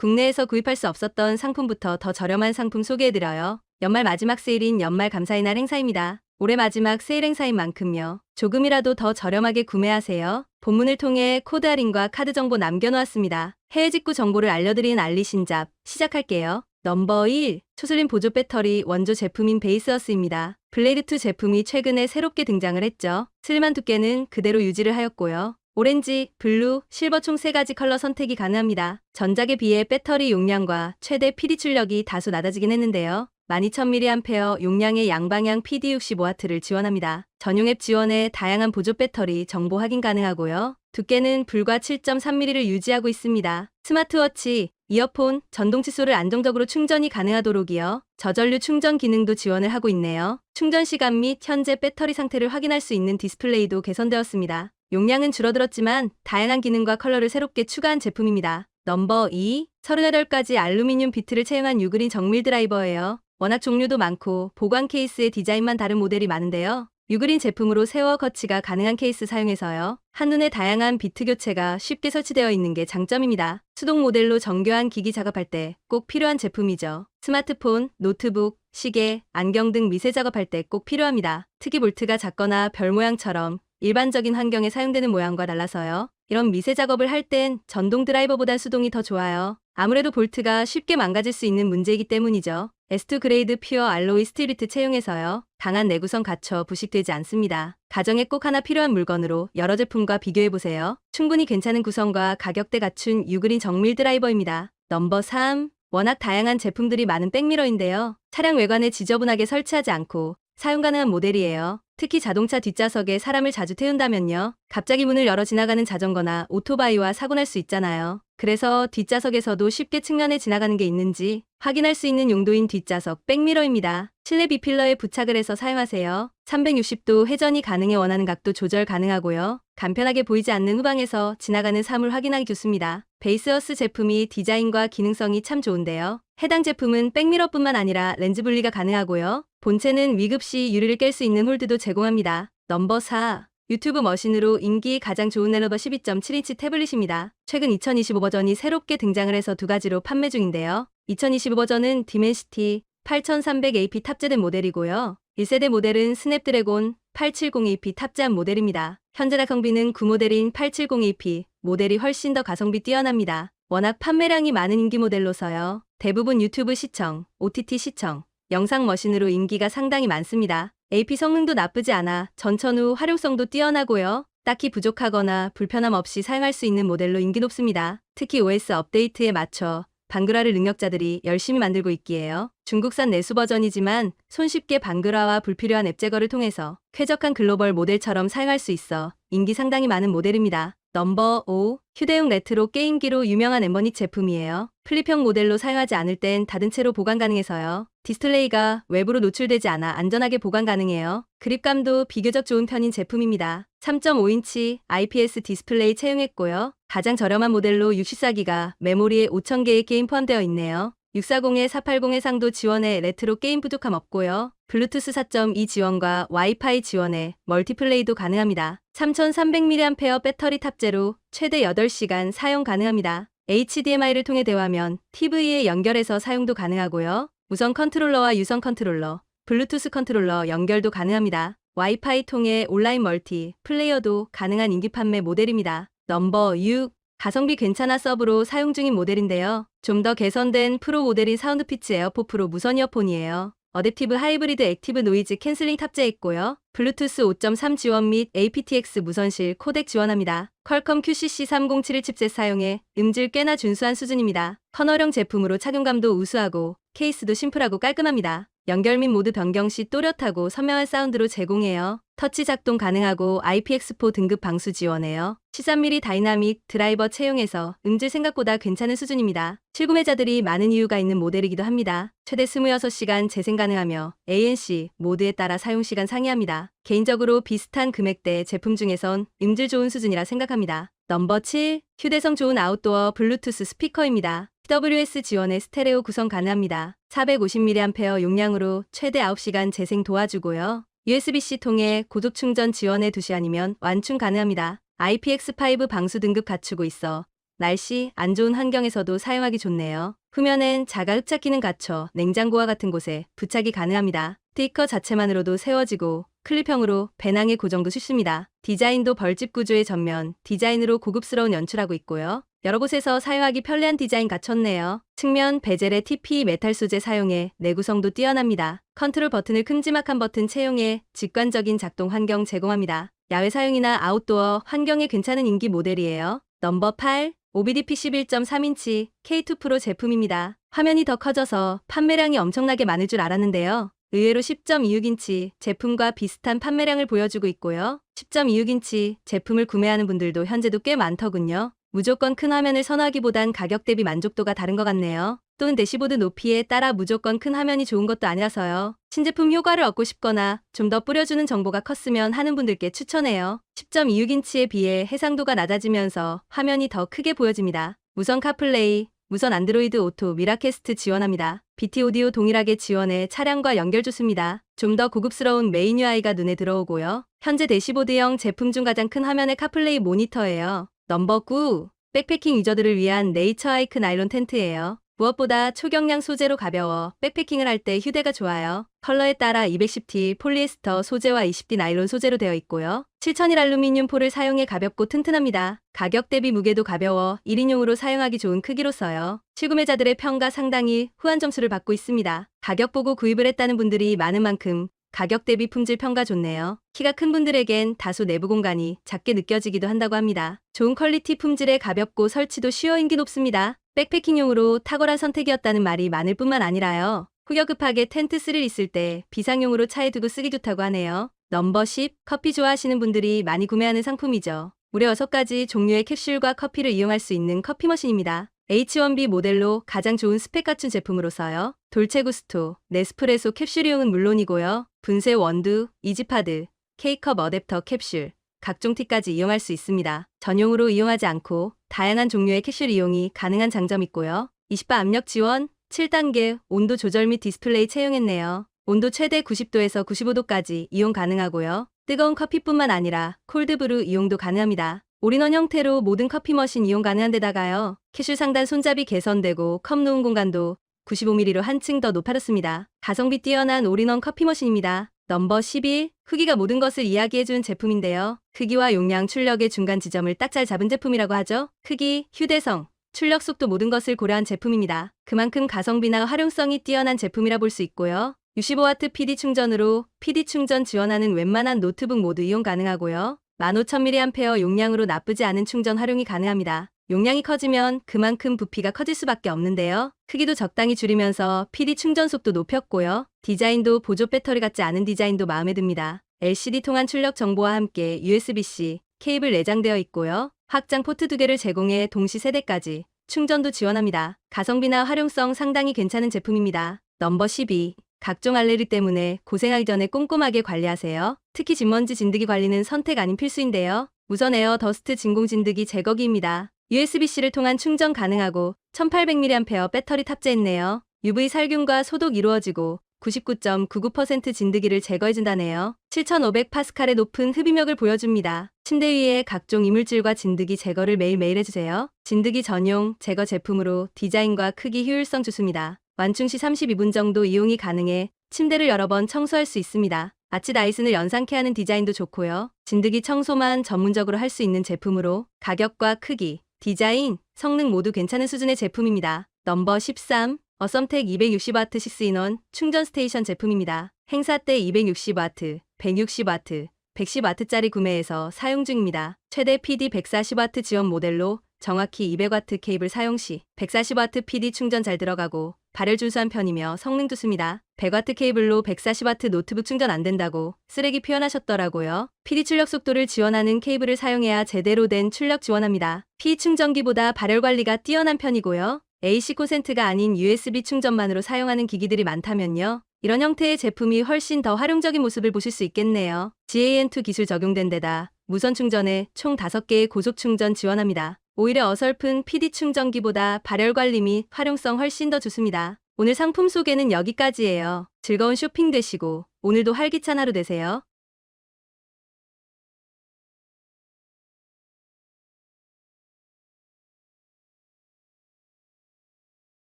국내에서 구입할 수 없었던 상품부터 더 저렴한 상품 소개해드려요. 연말 마지막 세일인 연말 감사의 날 행사입니다. 올해 마지막 세일 행사인 만큼요. 조금이라도 더 저렴하게 구매하세요. 본문을 통해 코드 할인과 카드 정보 남겨놓았습니다. 해외 직구 정보를 알려드리는 알리신잡 시작할게요. 넘버 1. 초슬림 보조 배터리 원조 제품인 베이스어스입니다. 블레이드2 제품이 최근에 새롭게 등장을 했죠. 슬림한 두께는 그대로 유지를 하였고요. 오렌지, 블루, 실버 총 3가지 컬러 선택이 가능합니다. 전작에 비해 배터리 용량과 최대 PD 출력이 다소 낮아지긴 했는데요. 12000mAh 용량의 양방향 PD65W를 지원합니다. 전용 앱 지원에 다양한 보조 배터리 정보 확인 가능하고요. 두께는 불과 7.3mm를 유지하고 있습니다. 스마트워치, 이어폰, 전동 칫솔을 안정적으로 충전이 가능하도록이요. 저전류 충전 기능도 지원을 하고 있네요. 충전 시간 및 현재 배터리 상태를 확인할 수 있는 디스플레이도 개선되었습니다. 용량은 줄어들었지만 다양한 기능과 컬러를 새롭게 추가한 제품입니다. 넘버 2. 38가지 알루미늄 비트를 채용한 유그린 정밀 드라이버예요. 워낙 종류도 많고 보관 케이스의 디자인만 다른 모델이 많은데요. 유그린 제품으로 세워 거치가 가능한 케이스 사용해서요. 한눈에 다양한 비트 교체가 쉽게 설치되어 있는 게 장점입니다. 수동 모델로 정교한 기기 작업할 때 꼭 필요한 제품이죠. 스마트폰, 노트북, 시계, 안경 등 미세 작업할 때 꼭 필요합니다. 특히 볼트가 작거나 별 모양처럼 일반적인 환경에 사용되는 모양과 달라서요. 이런 미세 작업을 할 땐 전동 드라이버보단 수동이 더 좋아요. 아무래도 볼트가 쉽게 망가질 수 있는 문제이기 때문이죠. S2 그레이드 퓨어 알로이 스틸리트 채용해서요. 강한 내구성 갖춰 부식되지 않습니다. 가정에 꼭 하나 필요한 물건으로 여러 제품과 비교해보세요. 충분히 괜찮은 구성과 가격대 갖춘 유그린 정밀 드라이버입니다. 넘버 3. 워낙 다양한 제품들이 많은 백미러인데요. 차량 외관에 지저분하게 설치하지 않고 사용 가능한 모델이에요. 특히 자동차 뒷좌석에 사람을 자주 태운다면요. 갑자기 문을 열어 지나가는 자전거나 오토바이와 사고 날 수 있잖아요. 그래서 뒷좌석에서도 쉽게 측면에 지나가는 게 있는지 확인할 수 있는 용도인 뒷좌석 백미러입니다. 실내 비필러에 부착을 해서 사용하세요. 360도 회전이 가능해 원하는 각도 조절 가능하고요. 간편하게 보이지 않는 후방에서 지나가는 사물 확인하기 좋습니다. 베이스어스 제품이 디자인과 기능성이 참 좋은데요. 해당 제품은 백미러뿐만 아니라 렌즈 분리가 가능하고요. 본체는 위급 시 유리를 깰 수 있는 홀드도 제공합니다. 넘버 4. 유튜브 머신으로 인기 가장 좋은 렐러버 12.7인치 태블릿입니다. 최근 2025 버전이 새롭게 등장을 해서 두 가지로 판매 중인데요. 2025 버전은 디멘시티 8300AP 탑재된 모델이고요. 1세대 모델은 스냅드래곤 870AP 탑재한 모델입니다. 현재 가성비는 9모델인 870AP 모델이 훨씬 더 가성비 뛰어납니다. 워낙 판매량이 많은 인기 모델로서요. 대부분 유튜브 시청, OTT 시청, 영상 머신으로 인기가 상당히 많습니다. AP 성능도 나쁘지 않아 전천 후 활용성도 뛰어나고요. 딱히 부족하거나 불편함 없이 사용할 수 있는 모델로 인기 높습니다. 특히 OS 업데이트에 맞춰 방글화를 능력자들이 열심히 만들고 있기에요. 중국산 내수 버전이지만 손쉽게 방글화와 불필요한 앱 제거를 통해서 쾌적한 글로벌 모델처럼 사용할 수 있어 인기 상당히 많은 모델입니다. 넘버 5. 휴대용 레트로 게임기로 유명한 엠버닉 제품이에요. 플립형 모델로 사용하지 않을 땐 닫은 채로 보관 가능해서요. 디스플레이가 외부로 노출되지 않아 안전하게 보관 가능해요. 그립감도 비교적 좋은 편인 제품입니다. 3.5인치 IPS 디스플레이 채용했고요. 가장 저렴한 모델로 64기가 메모리에 5000개의 게임 포함되어 있네요. 640에 480 해상도 지원에 레트로 게임 부족함 없고요. 블루투스 4.2 지원과 와이파이 지원에 멀티플레이도 가능합니다. 3300mAh 배터리 탑재로 최대 8시간 사용 가능합니다. HDMI를 통해 대화면, TV에 연결해서 사용도 가능하고요. 무선 컨트롤러와 유선 컨트롤러, 블루투스 컨트롤러 연결도 가능합니다. 와이파이 통해 온라인 멀티, 플레이어도 가능한 인기 판매 모델입니다. 넘버 6. 가성비 괜찮아 서브로 사용 중인 모델인데요. 좀 더 개선된 프로 모델인 사운드 피치 에어포 프로 무선 이어폰이에요. 어댑티브 하이브리드 액티브 노이즈 캔슬링 탑재했고요. 블루투스 5.3 지원 및 aptX 무선실 코덱 지원합니다. 퀄컴 QCC3071 칩셋 사용해 음질 꽤나 준수한 수준입니다. 터널형 제품으로 착용감도 우수하고 케이스도 심플하고 깔끔합니다. 연결 및 모드 변경 시 또렷하고 선명한 사운드로 제공해요. 터치 작동 가능하고 IPX4 등급 방수 지원해요. 13mm 다이나믹 드라이버 채용해서 음질 생각보다 괜찮은 수준입니다. 실구매자들이 많은 이유가 있는 모델이기도 합니다. 최대 26시간 재생 가능하며 ANC 모드에 따라 사용시간 상이합니다. 개인적으로 비슷한 금액대 제품 중에선 음질 좋은 수준이라 생각합니다. 넘버 7. 휴대성 좋은 아웃도어 블루투스 스피커입니다. TWS 지원의 스테레오 구성 가능합니다. 450mAh 용량으로 최대 9시간 재생 도와주고요. USB-C 통해 고속 충전 지원에 2시 아니면 완충 가능합니다. IPX5 방수 등급 갖추고 있어 날씨 안 좋은 환경에서도 사용하기 좋네요. 후면엔 자가 흡착 기능 갖춰 냉장고와 같은 곳에 부착이 가능합니다. 스티커 자체만으로도 세워지고 클립형으로 배낭에 고정도 쉽습니다. 디자인도 벌집 구조의 전면 디자인으로 고급스러운 연출하고 있고요. 여러 곳에서 사용하기 편리한 디자인 갖췄네요. 측면 베젤의 TP 메탈 소재 사용에 내구성도 뛰어납니다. 컨트롤 버튼을 큼지막한 버튼 채용해 직관적인 작동 환경 제공합니다. 야외 사용이나 아웃도어 환경에 괜찮은 인기 모델이에요. 넘버 8 OBDP 11.3인치 K2 프로 제품입니다. 화면이 더 커져서 판매량이 엄청나게 많을 줄 알았는데요. 의외로 10.26인치 제품과 비슷한 판매량을 보여주고 있고요. 10.26인치 제품을 구매하는 분들도 현재도 꽤 많더군요. 무조건 큰 화면을 선호하기보단 가격 대비 만족도가 다른 것 같네요. 또는 대시보드 높이에 따라 무조건 큰 화면이 좋은 것도 아니라서요. 신제품 효과를 얻고 싶거나 좀 더 뿌려주는 정보가 컸으면 하는 분들께 추천해요. 10.26인치에 비해 해상도가 낮아지면서 화면이 더 크게 보여집니다. 무선 카플레이, 무선 안드로이드 오토 미라캐스트 지원합니다. BT 오디오 동일하게 지원해 차량과 연결 좋습니다. 좀 더 고급스러운 메인 UI가 눈에 들어오고요. 현재 대시보드형 제품 중 가장 큰 화면의 카플레이 모니터예요. 넘버 9. 백패킹 유저들을 위한 네이처 하이크 나일론 텐트예요. 무엇보다 초경량 소재로 가벼워 백패킹을 할 때 휴대가 좋아요. 컬러에 따라 210T 폴리에스터 소재와 20D 나일론 소재로 되어 있고요. 7000일 알루미늄 폴을 사용해 가볍고 튼튼합니다. 가격 대비 무게도 가벼워 1인용으로 사용하기 좋은 크기로 써요. 실구매자들의 평가 상당히 후한 점수를 받고 있습니다. 가격 보고 구입을 했다는 분들이 많은 만큼 가격 대비 품질 평가 좋네요. 키가 큰 분들에겐 다소 내부 공간이 작게 느껴지기도 한다고 합니다. 좋은 퀄리티 품질에 가볍고 설치도 쉬워 인기 높습니다. 백패킹용으로 탁월한 선택이었다는 말이 많을 뿐만 아니라요. 후격급하게 텐트 스릴 있을 때 비상용으로 차에 두고 쓰기 좋다고 하네요. 넘버 10. 커피 좋아하시는 분들이 많이 구매하는 상품이죠. 무려 6가지 종류의 캡슐과 커피를 이용할 수 있는 커피 머신입니다. H1B 모델로 가장 좋은 스펙 갖춘 제품으로서요. 돌체구스토, 네스프레소 캡슐 이용은 물론이고요. 분쇄 원두, 이지파드, K컵 어댑터 캡슐, 각종 티까지 이용할 수 있습니다. 전용으로 이용하지 않고 다양한 종류의 캡슐 이용이 가능한 장점 있고요. 20바 압력 지원, 7단계 온도 조절 및 디스플레이 채용했네요. 온도 최대 90도에서 95도까지 이용 가능하고요. 뜨거운 커피뿐만 아니라 콜드브루 이용도 가능합니다. 올인원 형태로 모든 커피 머신 이용 가능한 데다가요. 캐슐 상단 손잡이 개선되고 컵 놓은 공간도 95mm로 한층 더 높아졌습니다. 가성비 뛰어난 올인원 커피 머신입니다. 넘버 11. 후기가 모든 것을 이야기해준 제품인데요. 크기와 용량, 출력의 중간 지점을 딱 잘 잡은 제품이라고 하죠. 크기, 휴대성, 출력 속도 모든 것을 고려한 제품입니다. 그만큼 가성비나 활용성이 뛰어난 제품이라 볼 수 있고요. 65W PD 충전으로 PD 충전 지원하는 웬만한 노트북 모두 이용 가능하고요. 15,000mAh 용량으로 나쁘지 않은 충전 활용이 가능합니다. 용량이 커지면 그만큼 부피가 커질 수밖에 없는데요. 크기도 적당히 줄이면서 PD 충전 속도 높였고요. 디자인도 보조 배터리 같지 않은 디자인도 마음에 듭니다. LCD 통한 출력 정보와 함께 USB-C 케이블 내장되어 있고요. 확장 포트 두 개를 제공해 동시 세대까지 충전도 지원합니다. 가성비나 활용성 상당히 괜찮은 제품입니다. 넘버 12. 각종 알레르기 때문에 고생하기 전에 꼼꼼하게 관리하세요. 특히 진먼지 진드기 관리는 선택 아닌 필수인데요. 무선 에어 더스트 진공 진드기 제거기입니다. USB-C를 통한 충전 가능하고 1800mAh 배터리 탑재했네요. UV 살균과 소독 이루어지고 99.99% 진드기를 제거해준다네요. 7500 파스칼의 높은 흡입력을 보여줍니다. 침대 위에 각종 이물질과 진드기 제거를 매일매일 해주세요. 진드기 전용 제거 제품으로 디자인과 크기 효율성 좋습니다. 완충 시 32분 정도 이용이 가능해 침대를 여러 번 청소할 수 있습니다. 아치 다이슨을 연상케 하는 디자인도 좋고요. 진드기 청소만 전문적으로 할 수 있는 제품으로 가격과 크기, 디자인, 성능 모두 괜찮은 수준의 제품입니다. 넘버 13. 어썸텍 260W 6인원 충전 스테이션 제품입니다. 행사 때 260W, 160W, 110W짜리 구매해서 사용 중입니다. 최대 PD 140W 지원 모델로 정확히 200W 케이블 사용 시 140W PD 충전 잘 들어가고 발열 준수한 편이며 성능 좋습니다. 100W 케이블로 140W 노트북 충전 안 된다고 쓰레기 표현하셨더라고요. PD 출력 속도를 지원하는 케이블을 사용해야 제대로 된 출력 지원합니다. P 충전기보다 발열 관리가 뛰어난 편이고요. AC 코센트가 아닌 USB 충전만으로 사용하는 기기들이 많다면요. 이런 형태의 제품이 훨씬 더 활용적인 모습을 보실 수 있겠네요. GAN2 기술 적용된 데다 무선 충전에 총 5개의 고속 충전 지원합니다. 오히려 어설픈 PD 충전기보다 발열 관리 및 활용성 훨씬 더 좋습니다. 오늘 상품 소개는 여기까지예요. 즐거운 쇼핑 되시고 오늘도 활기찬 하루 되세요.